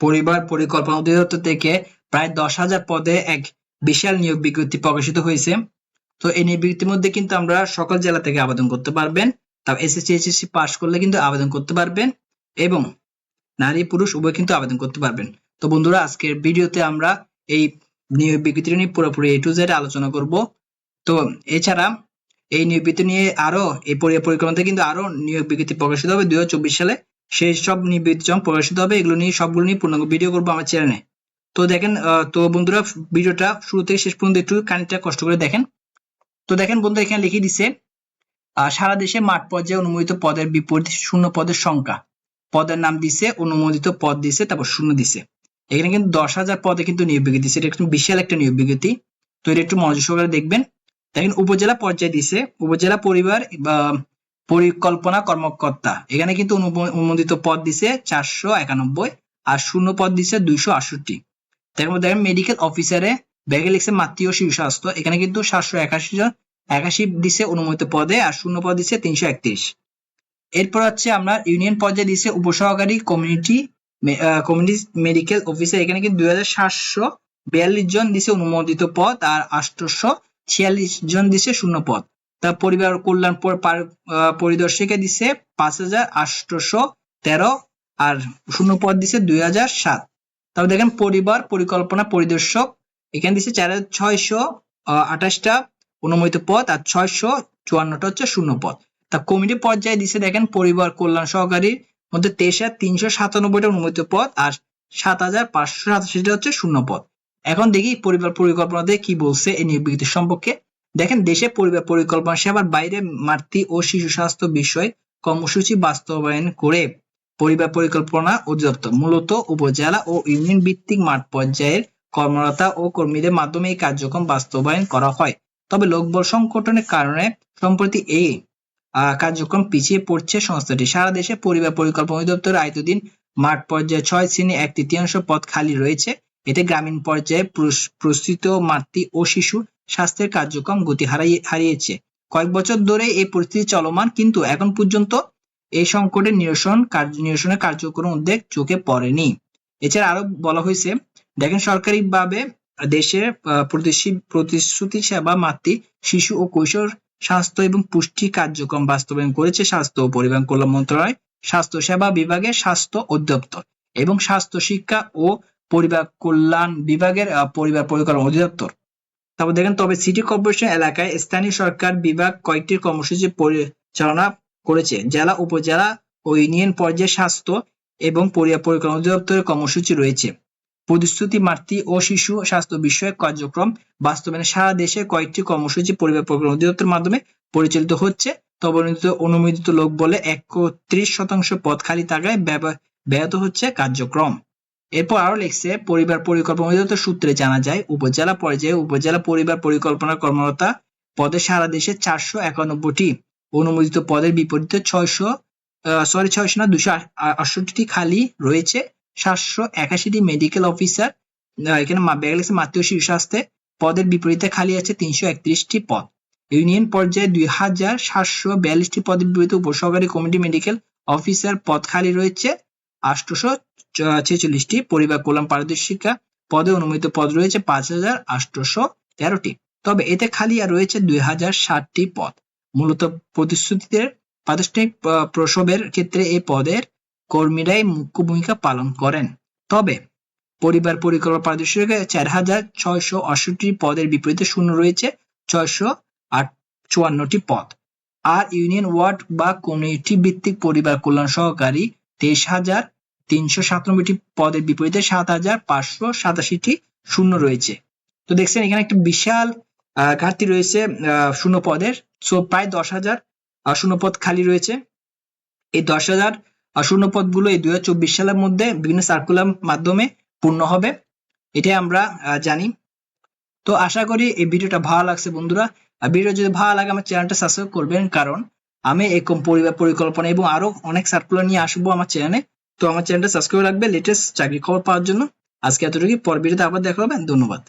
পরিবার পরিকল্পনা অধিদপ্তর থেকে প্রায় দশ হাজার পদে এক বিশাল নিয়োগ বিজ্ঞপ্তি প্রকাশিত হয়েছে। তো এই নিয়োগ বিজ্ঞপ্তির মধ্যে কিন্তু আমরা সকল জেলা থেকে আবেদন করতে পারবেন। তাও এসএসসি এইচএসসি পাস করলে কিন্তু আবেদন করতে পারবেন এবং নারী, পুরুষ উভয় কিন্তু আবেদন করতে পারবেন। তো বন্ধুরা, আজকের ভিডিওতে আমরা এই নিয়োগ বিজ্ঞপ্তি নিয়ে পুরোপুরি এ টু জেড আলোচনা করব। তো এছাড়া এই নিয়োগ বিজ্ঞপ্তি নিয়ে আরও এই পরি- পরিকল্পনাতে কিন্তু আরও নিয়োগ বিজ্ঞপ্তি প্রকাশিত হবে দুই হাজার চব্বিশ সালে। সেই সব বিজ্ঞপ্তি যখন প্রকাশিত হবে, এগুলো নিয়ে সবগুলো নিয়ে পূর্ণাঙ্গ ভিডিও করব আমার চ্যানেলে তো দেখেন তো বন্ধুরা, ভিডিওটা শুরু থেকে শেষ পর্যন্ত একটু খানিকটা কষ্ট করে দেখেন। তো দেখেন বন্ধু এখানে লিখে দিছে সারা দেশে মাঠ পর্যায়ে অনুমোদিত পদের বিপরীত শূন্য পদের সংখ্যা। পদের নাম দিছে, অনুমোদিত পদ দিছে, তারপর শূন্য দিছে। এখানে কিন্তু দশ হাজার পদে কিন্তু নিয়োগ বিজ্ঞপ্তি, এটা একটু বিশাল একটা নিয়োগ বিজ্ঞপ্তি। তো এটা একটু মনোযোগ সহকারে দেখবেন। দেখেন, উপজেলা পর্যায়ে দিছে, উপজেলা পরিবার, বা পরিকল্পনা কর্মকর্তা। এখানে কিন্তু অনুমো- অনুমোদিত পদ দিছে চারশো একানব্বই আর শূন্য পদ দিছে দুইশো আটষট্টি। তারপর দেখেন মেডিকেল অফিসারে ব্যাগে লিখছে মাতৃ ও শিশু স্বাস্থ্য। এখানে কিন্তু সাতশো একাশি জন, একাশি দিছে অনুমোদিত পদে আর শূন্য পদ দিছে তিনশো একত্রিশ। এরপর হচ্ছে আমরা ইউনিয়ন পর্যায়ে দিছে উপসহকারী কমিউনিটি কমিউনিটি মেডিকেল অফিসার এখানে কিন্তু দুই হাজার সাতশো বিয়াল্লিশ জন দিছে অনুমোদিত পদ আর আটশোশো ছিয়াল্লিশ জন দিছে শূন্য পদ। পরিবার কল্যাণ পরিদর্শকে দিছে পাঁচ হাজার আটশোশো তেরো আর শূন্য পদ দিছে দুই হাজার সাত। তারপর দেখেন পরিবার পরিকল্পনা পরিদর্শক, এখানে দিছে চার হাজার ছয়শো আঠাশটা অনুমোদিত পদ আর ছয়শো চুয়ান্নটা হচ্ছে শূন্য পদ। তা কমিটি পর্যায়ে দিছে দেখেন পরিবার কল্যাণ সহকারীর মধ্যে তেইশ হাজার তিনশো সাতানব্বইটা অনুমোদিত পদ আর সাত হাজার পাঁচশো সাতাশিটা হচ্ছে শূন্য পদ। এখন দেখি পরিবার পরিকল্পনাতে কি বলছে এই নিয়োগ বিজ্ঞপ্তি সম্পর্কে। দেখেন, দেশে পরিকল্পনা সেবার বাইরে মাতৃ ও শিশু স্বাস্থ্য বিষয় কর্মসূচি বাস্তবায়ন করে পরিবার পরিকল্পনা অধিদপ্তর, মূলত উপজেলা ও ইউনিয়ন ভিত্তিক মাঠ পর্যায়ের কর্মরতা ও কর্মীদের মাধ্যমে এই কার্যক্রম বাস্তবায়ন করা হয়। তবে লোকবল সংকটনের কারণে সম্প্রতি এই কার্যক্রম পিছিয়ে পড়ছে সংস্থাটি। সারা দেশে পরিবার পরিকল্পনা অধিদপ্তরের আয়তদিন মাঠ পর্যায়ে ছয় শ্রেণি এক তৃতীয়াংশ পদ খালি রয়েছে। এতে গ্রামীণ পর্যায়ে প্রস- প্রস্তুত মাতৃ ও শিশু স্বাস্থ্যের কার্যক্রম গতি হারাই- হারিয়েছে। কয়েক বছর ধরে এই পরিস্থিতি চলমান, কিন্তু এখন পর্যন্ত এই সংকটের নিরসন নিরসনের কার্যক্রম উদ্যোগ চোখে পড়েনি। এছাড়া আরও বলা হয়েছে, দেখেন সরকারিভাবে দেশে প্রতিশ্রুতি সেবা, মাতৃ, শিশু ও কৈশোর স্বাস্থ্য এবং পুষ্টি কার্যক্রম বাস্তবায়ন করেছে স্বাস্থ্য ও পরিবার কল্যাণ মন্ত্রণালয়, স্বাস্থ্য সেবা বিভাগের স্বাস্থ্য অধিদপ্তর এবং স্বাস্থ্য শিক্ষা ও পরিবার কল্যাণ বিভাগের পরিবার পরিকল্পনা অধিদপ্তর। তারপর দেখেন, তবে সিটি কর্পোরেশন এলাকায় স্থানীয় সরকার বিভাগ কয়েকটি কর্মসূচি পরিচালনা করেছে। জেলা, উপজেলা ও ইউনিয়ন পর্যায়ে স্বাস্থ্য এবং পরিবার পরিকল্পনা অধিদপ্তরের কর্মসূচি রয়েছে। প্রতিশ্রুতি মাতৃ ও শিশু স্বাস্থ্য বিষয়ক কার্যক্রম বাস্তবায়নে সারা দেশে কয়েকটি কর্মসূচি পরিবার পরিকল্পনা অধিদপ্তরের মাধ্যমে পরিচালিত হচ্ছে। তবে অনুমোদিত লোক বলে একত্রিশ শতাংশ পদ খালি থাকায় ব্যাহত হচ্ছে কার্যক্রম। এরপর আরও লিখছে, পরিবার পরিকল্পনা অধিদপ্তর সূত্রে জানা যায়, উপজেলা পর্যায়ে উপজেলা পরিবার পরিকল্পনা কর্মরতা পদে সারা দেশে চারশো একানব্বইটি অনুমোদিত পদের বিপরীতে ছয়শো সরি ছয়শো না, দুশো আটষট্টি খালি রয়েছে। সাতশো একাশিটি মেডিকেল অফিসার এখানে লিখছে, মাতৃ শিশু স্বাস্থ্যে পদের বিপরীতে খালি আছে তিনশো একত্রিশটি পদ। ইউনিয়ন পর্যায়ে দুই হাজার সাতশো বিয়াল্লিশটি পদের বিপরীতে উপসহকারী কমিটি মেডিকেল অফিসার পদ খালি রয়েছে। আটশোশো ছেচল্লিশটি পরিবার কল্যাণ পারদর্শিকা পদে অনুমোদিত পদ রয়েছে পাঁচ হাজার আটশোশো তেরোটি। তবে এতে খালি আর রয়েছে দুই হাজার ষাটটি পদ। মূলত প্রতিশ্রুতিতে প্রাতিষ্ঠানিক প্রসবের ক্ষেত্রে এই পদের কর্মীরাই মুখ্য ভূমিকা পালন করেন। তবে পরিবার পরিকল্পনা পারদর্শিকা চার হাজার ছয়শো আটষট্টি পদের বিপরীতে শূন্য রয়েছে ছয়শো আট চুয়ান্নটি পদ। আর ইউনিয়ন ওয়ার্ড বা কমিউনিটি ভিত্তিক পরিবার কল্যাণ সহকারী তেইশ হাজার তিনশো সাতানব্বইটি পদের বিপরীতে সাত হাজার পাঁচশো সাতাশিটি শূন্য রয়েছে। তো দেখছেন, এখানে একটা বিশাল ঘাটতি রয়েছে শূন্য পদের। সো প্রায় দশ হাজার শূন্য পদ খালি রয়েছে। এই দশ হাজার শূন্য পদগুলো এই দুই হাজার চব্বিশ সালের মধ্যে বিভিন্ন সার্কুলার মাধ্যমে পূর্ণ হবে। এটাই আমরা জানি। তো আশা করি এই ভিডিওটা ভালো লাগছে বন্ধুরা। ভিডিও যদি ভালো লাগে, আমার চ্যানেলটা সাবস্ক্রাইব করবেন। কারণ আমি এরকম পরিবার পরিকল্পনা এবং আরও অনেক সার্কুলার নিয়ে আসব আমার চ্যানেলে। তো আমার চ্যানেলটা সাবস্ক্রাইব রাখবে লেটেস্ট চাকরি খবর পাওয়ার জন্য। আজকে এতটুকু পর ভিডিওতে আবার দেখা হবে। ধন্যবাদ।